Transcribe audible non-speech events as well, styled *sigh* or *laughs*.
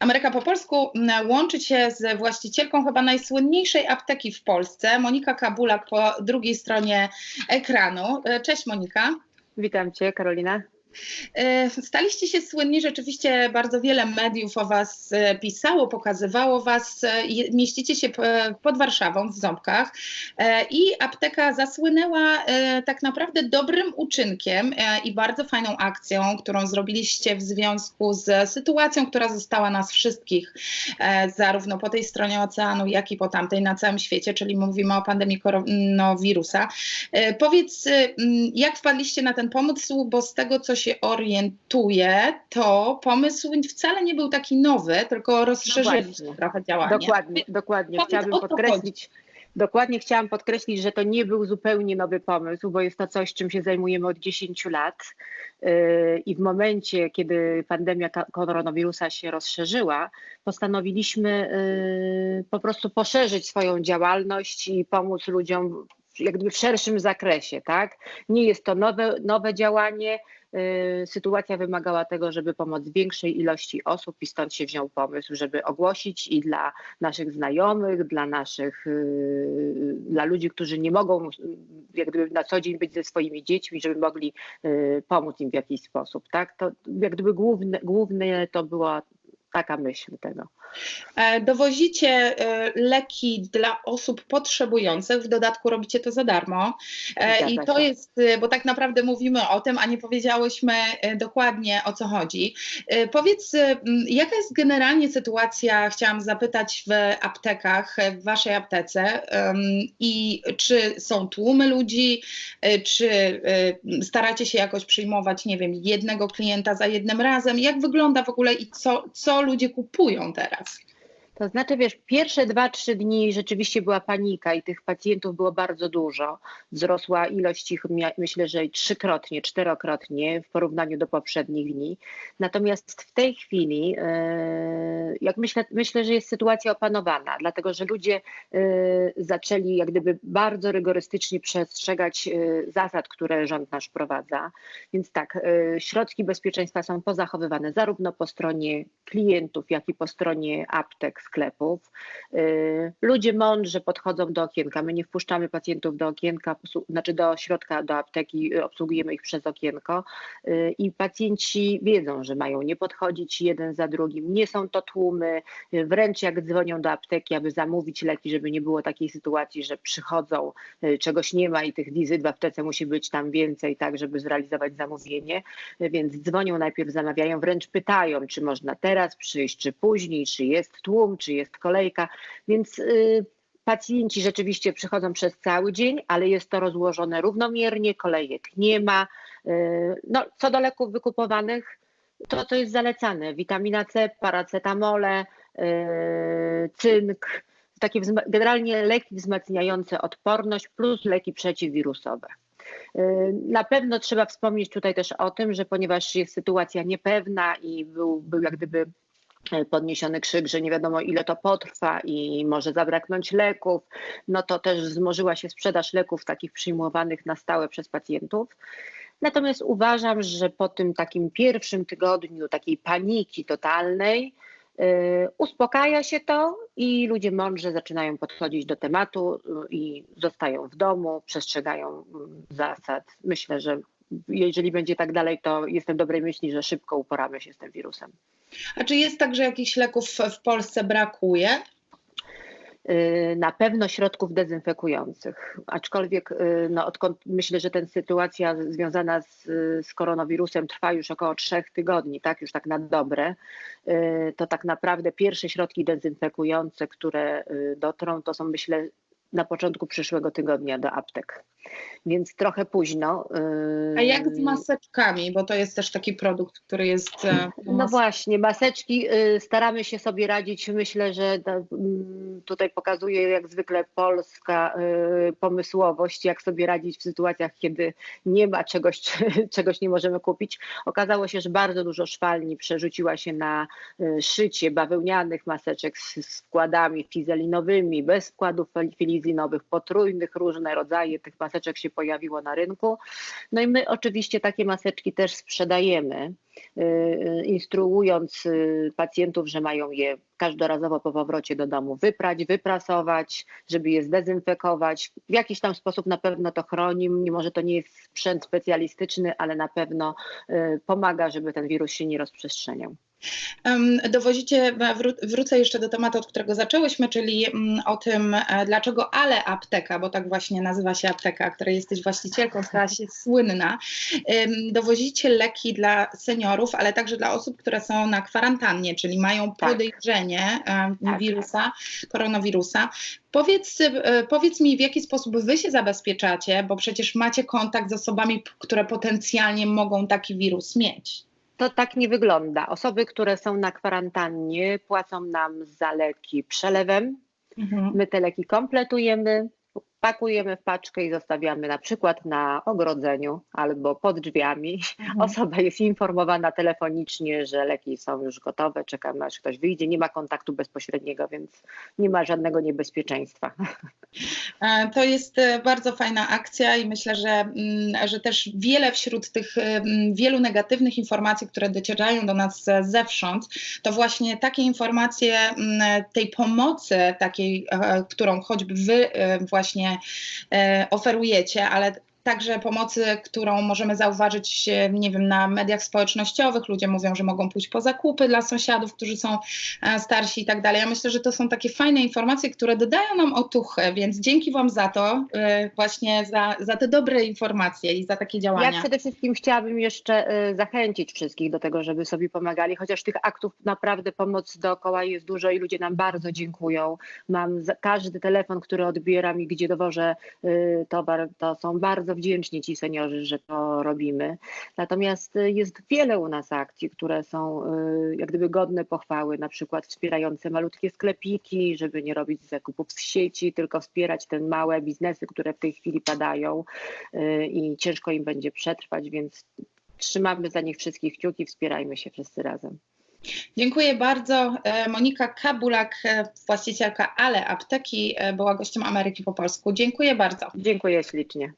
Ameryka po polsku m, łączyć się z właścicielką chyba najsłynniejszej apteki w Polsce, Monika Kabulak po drugiej stronie ekranu. E, Cześć Monika. Witam Cię, Karolina. E, Staliście się słynni, rzeczywiście bardzo wiele mediów o Was e, pisało, pokazywało Was. e, Mieścicie się pod Warszawą w Ząbkach i apteka zasłynęła tak naprawdę dobrym uczynkiem i bardzo fajną akcją, którą zrobiliście w związku z sytuacją, która została nas wszystkich, zarówno po tej stronie oceanu, jak i po tamtej na całym świecie, czyli mówimy o pandemii koronawirusa. Powiedz, jak wpadliście na ten pomysł, bo z tego, co się orientuję, to pomysł wcale nie był taki nowy, tylko rozszerzyliście właśnie. trochę działanie. Dokładnie, dokładnie. Chciałabym podkreślić. Dokładnie chciałam podkreślić, że to nie był zupełnie nowy pomysł, bo jest to coś, czym się zajmujemy od 10 lat. Yy, I w momencie, kiedy pandemia koronawirusa się rozszerzyła, postanowiliśmy yy, po prostu poszerzyć swoją działalność i pomóc ludziom jak gdyby w szerszym zakresie, tak? Nie jest to nowe, nowe działanie. Yy, Sytuacja wymagała tego, żeby pomóc większej ilości osób i stąd się wziął pomysł, żeby ogłosić i dla naszych znajomych, dla naszych, yy, dla ludzi, którzy nie mogą yy, jak gdyby na co dzień być ze swoimi dziećmi, żeby mogli pomóc im w jakiś sposób, tak? To jak gdyby główne, główne to była taka myśl tego. E, Dowozicie e, leki dla osób potrzebujących, w dodatku robicie to za darmo. E, I Zgadza to się. jest, bo tak naprawdę mówimy o tym, a nie powiedziałyśmy dokładnie o co chodzi. Powiedz, jaka jest generalnie sytuacja, chciałam zapytać, w aptekach, w waszej aptece i czy są tłumy ludzi, czy staracie się jakoś przyjmować, nie wiem, jednego klienta za jednym razem? Jak wygląda w ogóle i co, co ludzie kupują teraz? have. To znaczy, wiesz, pierwsze dwa, trzy dni rzeczywiście była panika i tych pacjentów było bardzo dużo. Wzrosła ilość ich, myślę, że trzykrotnie, czterokrotnie w porównaniu do poprzednich dni. Natomiast w tej chwili, e, jak myślę, myślę, że jest sytuacja opanowana, dlatego że ludzie e, zaczęli jak gdyby bardzo rygorystycznie przestrzegać e, zasad, które rząd nasz wprowadza. Więc tak, środki bezpieczeństwa są pozachowywane zarówno po stronie klientów, jak i po stronie aptek, sklepów. Y, Ludzie mądrze podchodzą do okienka. My nie wpuszczamy pacjentów do okienka, znaczy do środka, do apteki, y, obsługujemy ich przez okienko y, i pacjenci wiedzą, że mają nie podchodzić jeden za drugim. Nie są to tłumy, wręcz jak dzwonią do apteki, aby zamówić leki, żeby nie było takiej sytuacji, że przychodzą, czegoś nie ma i tych wizyt w aptece musi być tam więcej, tak, żeby zrealizować zamówienie. Więc dzwonią najpierw, zamawiają, wręcz pytają, czy można teraz przyjść, czy później, czy jest tłum, czy jest kolejka. Więc y, pacjenci rzeczywiście przychodzą przez cały dzień, ale jest to rozłożone równomiernie, kolejek nie ma. Y, No, co do leków wykupowanych, to co jest zalecane, witamina C, paracetamole, y, cynk, takie generalnie leki wzmacniające odporność plus leki przeciwwirusowe. Na pewno trzeba wspomnieć tutaj też o tym, że ponieważ jest sytuacja niepewna i był, był jak gdyby podniesiony krzyk, że nie wiadomo ile to potrwa i może zabraknąć leków, no to też wzmożyła się sprzedaż leków takich przyjmowanych na stałe przez pacjentów. Natomiast uważam, że po tym takim pierwszym tygodniu takiej paniki totalnej, y, uspokaja się to i ludzie mądrze zaczynają podchodzić do tematu y, i zostają w domu, przestrzegają mm, zasad. Myślę, że jeżeli będzie tak dalej, to jestem dobrej myśli, że szybko uporamy się z tym wirusem. A czy jest tak, że jakichś leków w Polsce brakuje? Y, Na pewno środków dezynfekujących, aczkolwiek y, no, odkąd myślę, że ta sytuacja związana z, z koronawirusem trwa już około trzech tygodni, tak, już tak na dobre, y, to tak naprawdę pierwsze środki dezynfekujące, które dotrą, to są myślę na początku przyszłego tygodnia do aptek. Więc trochę późno. A jak z maseczkami? Bo to jest też taki produkt, który jest. e, No właśnie, maseczki y, staramy się sobie radzić. Myślę, że mm, tutaj pokazuje jak zwykle polska y, pomysłowość, jak sobie radzić w sytuacjach, kiedy nie ma czegoś, *laughs* czegoś nie możemy kupić. Okazało się, że bardzo dużo szwalni przerzuciła się na y, szycie bawełnianych maseczek z, z wkładami fizelinowymi, bez wkładów filizinowych, potrójnych, różne rodzaje tych maseczek maseczek się pojawiło na rynku. No i my oczywiście takie maseczki też sprzedajemy, y, y, instruując y, pacjentów, że mają je każdorazowo po powrocie do domu wyprać, wyprasować, żeby je zdezynfekować. W jakiś tam sposób na pewno to chroni, mimo że to nie jest sprzęt specjalistyczny, ale na pewno pomaga, żeby ten wirus się nie rozprzestrzeniał. Dowozicie, wrócę jeszcze do tematu, od którego zaczęłyśmy, czyli mm, o tym, e, dlaczego ale apteka, bo tak właśnie nazywa się apteka, której jesteś właścicielką, stała się słynna. Dowozicie leki dla seniorów, ale także dla osób, które są na kwarantannie, czyli mają tak. podejrzenie tak. wirusa, koronawirusa. Powiedz, e, powiedz mi, w jaki sposób wy się zabezpieczacie, bo przecież macie kontakt z osobami, które potencjalnie mogą taki wirus mieć. To tak nie wygląda. Osoby, które są na kwarantannie, płacą nam za leki przelewem. Mhm. My te leki kompletujemy, pakujemy w paczkę i zostawiamy na przykład na ogrodzeniu albo pod drzwiami. Mhm. Osoba jest informowana telefonicznie, że leki są już gotowe, czekamy aż ktoś wyjdzie. Nie ma kontaktu bezpośredniego, więc nie ma żadnego niebezpieczeństwa. E, to jest e, bardzo fajna akcja i myślę, że, mm, że też wiele wśród tych mm, wielu negatywnych informacji, które docierają do nas zewsząd, to właśnie takie informacje mm, tej pomocy, takiej, e, którą choćby wy właśnie E, oferujecie, ale także pomocy, którą możemy zauważyć, nie wiem, na mediach społecznościowych. Ludzie mówią, że mogą pójść po zakupy dla sąsiadów, którzy są e, starsi i tak dalej. Ja myślę, że to są takie fajne informacje, które dodają nam otuchy, więc dzięki Wam za to, e, właśnie za, za te dobre informacje i za takie działania. Ja przede wszystkim chciałabym jeszcze e, zachęcić wszystkich do tego, żeby sobie pomagali, chociaż tych aktów naprawdę pomoc dookoła jest dużo i ludzie nam bardzo dziękują. Mam każdy telefon, który odbieram i gdzie dowożę towar, to są bardzo wdzięczni ci seniorzy, że to robimy. Natomiast y, jest wiele u nas akcji, które są y, jak gdyby godne pochwały, na przykład wspierające malutkie sklepiki, żeby nie robić zakupów z sieci, tylko wspierać te małe biznesy, które w tej chwili padają y, i ciężko im będzie przetrwać, więc trzymamy za nich wszystkich kciuki, wspierajmy się wszyscy razem. Dziękuję bardzo. E, Monika Kabulak, e, właścicielka Ale Apteki, e, była gościem Ameryki po polsku. Dziękuję bardzo. Dziękuję ślicznie.